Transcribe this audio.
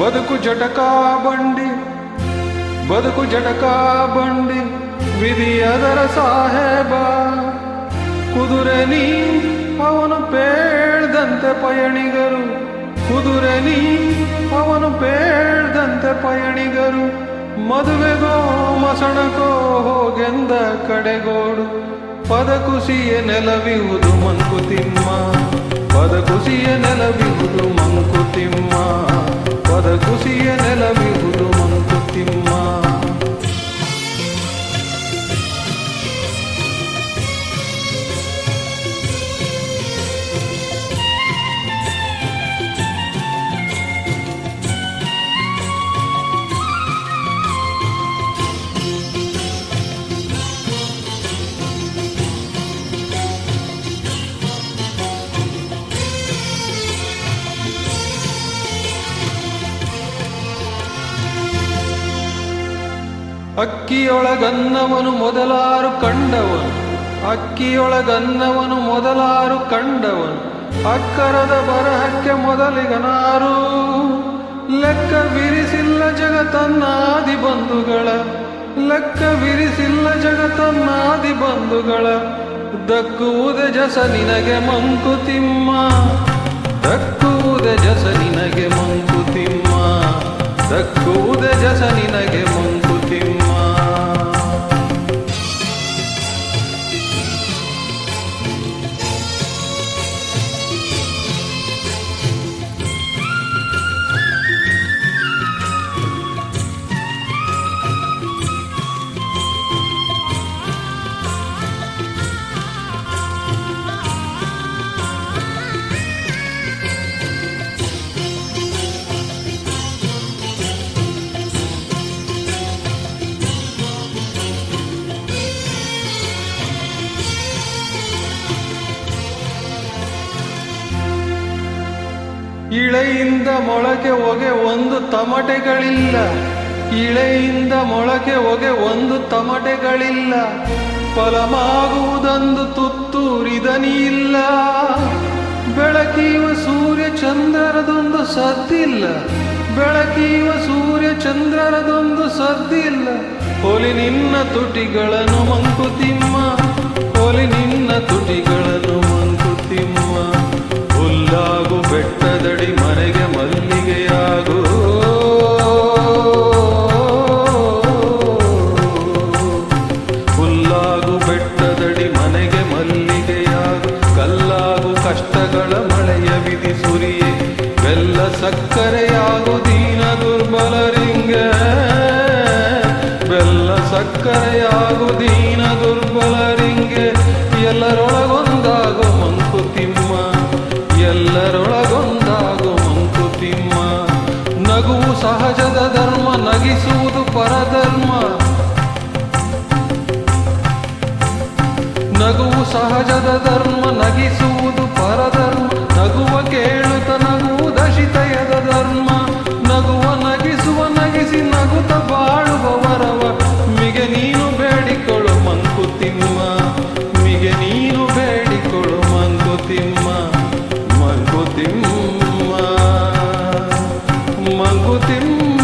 ಬದುಕು ಜಟಕಾ ಬಂಡಿ, ಬದುಕು ಜಟಕಾ ಬಂಡಿ ವಿಧಿ ಅದರ ಸಾಹೇಬ. ಕುದುರೆ ನೀ, ಅವನು ಪೇಳ್ದಂತೆ ಪಯಣಿಗರು. ಕುದುರೆ ನೀ, ಅವನು ಪೇಳ್ದಂತೆ ಪಯಣಿಗರು. ಮದುವೆಗೋ ಮಸಣಕೋ ಹೋಗೆಂದ ಕಡೆಗೋಡು. ಪದ ಕುಸಿಯ ನೆಲವಿಹುದು ಮಂಕುತಿಮ್ಮ. ಪದ ಕುಸಿಯ ನೆಲವಿಹುದು ಅಕ್ಕಿಯೊಳಗನ್ನವನು ಮೊದಲಾರು ಕಂಡವನು. ಅಕ್ಕಿಯೊಳಗನ್ನವನು ಮೊದಲಾರು ಕಂಡವನು. ಅಕ್ಕರದ ಬರಹಕ್ಕೆ ಮೊದಲಿಗನಾರು. ಲೆಕ್ಕ ವಿರಿಸಿಲ್ಲ ಜಗತನ್ನಾದಿ ಬಂಧುಗಳ. ಲೆಕ್ಕ ವಿರಿಸಿಲ್ಲ ಜಗತನ್ನಾದಿ ಬಂಧುಗಳ. ದಕ್ಕುವುದೆ ಜಸ ನಿನಗೆ ಮಂಕುತಿಮ್ಮ ದಕ್ಕುವುದೆ ಜಸ ನಿನಗೆ ಮಂಕುತಿಮ್ಮ ದಕ್ಕುವುದೆ ಇಳೆಯಿಂದ ಮೊಳಕೆ ಹೊಗೆ ಒಂದು ತಮಟೆಗಳಿಲ್ಲ. ಇಳೆಯಿಂದ ಮೊಳಕೆ ಹೊಗೆ ಒಂದು ತಮಟೆಗಳಿಲ್ಲ. ಫಲಮಾಗುವುದೊಂದು ತುತ್ತೂರಿದನಿ ಇಲ್ಲ ಬೆಳಕಿಯುವ ಸೂರ್ಯ ಚಂದ್ರರದೊಂದು ಸದ್ದಿಲ್ಲ ಬೆಳಕಿಯುವ ಸೂರ್ಯ ಚಂದ್ರರದೊಂದು ಸದ್ದಿಲ್ಲ ಹೊಲಿ ನಿನ್ನ ತುಟಿಗಳನ್ನು ಮಂಕುತಿಮ್ಮ ಸಕ್ಕರೆಯಾಗು ದೀನ ದುರ್ಬಲ ದುರ್ಬಲರಿಂಗೆ ಬೆಲ್ಲ ಸಕ್ಕರೆಯಾಗು ದೀನ ದುರ್ಬಲ ರಿಂಗ ಎಲ್ಲರೊಳಗೊಂದಾಗು ಮಂಕುತಿಮ್ಮ ಎಲ್ಲರೊಳಗೊಂದಾಗು ಮಂಕುತಿಮ್ಮ ನಗುವು ಸಹಜದ ಧರ್ಮ, ನಗಿಸುವುದು ಪರಧರ್ಮ. ನಗುವು ಸಹಜದ ಧರ್ಮ, ನಗಿಸುವುದು ಪರಧರ್ಮ. ನಗುವ ಕೇಳುತ್ತ ನಗು ಧರ್ಮ, ನಗುವ, ನಗಿಸುವ, ನಗಿಸಿ ನಗುತ್ತ ಬಾಳುವ ವರವ ಮಿಗೆ ನೀನು ಬೇಡಿಕೊಳ್ಳು ಮಂಕುತಿಮ್ಮ ಮಿಗೆ ನೀನು ಬೇಡಿಕೊಳ್ಳು ಮಂಕುತಿಮ್ಮ ಮಂಕುತಿಮ್ಮ ಮಂಕುತಿಮ್ಮ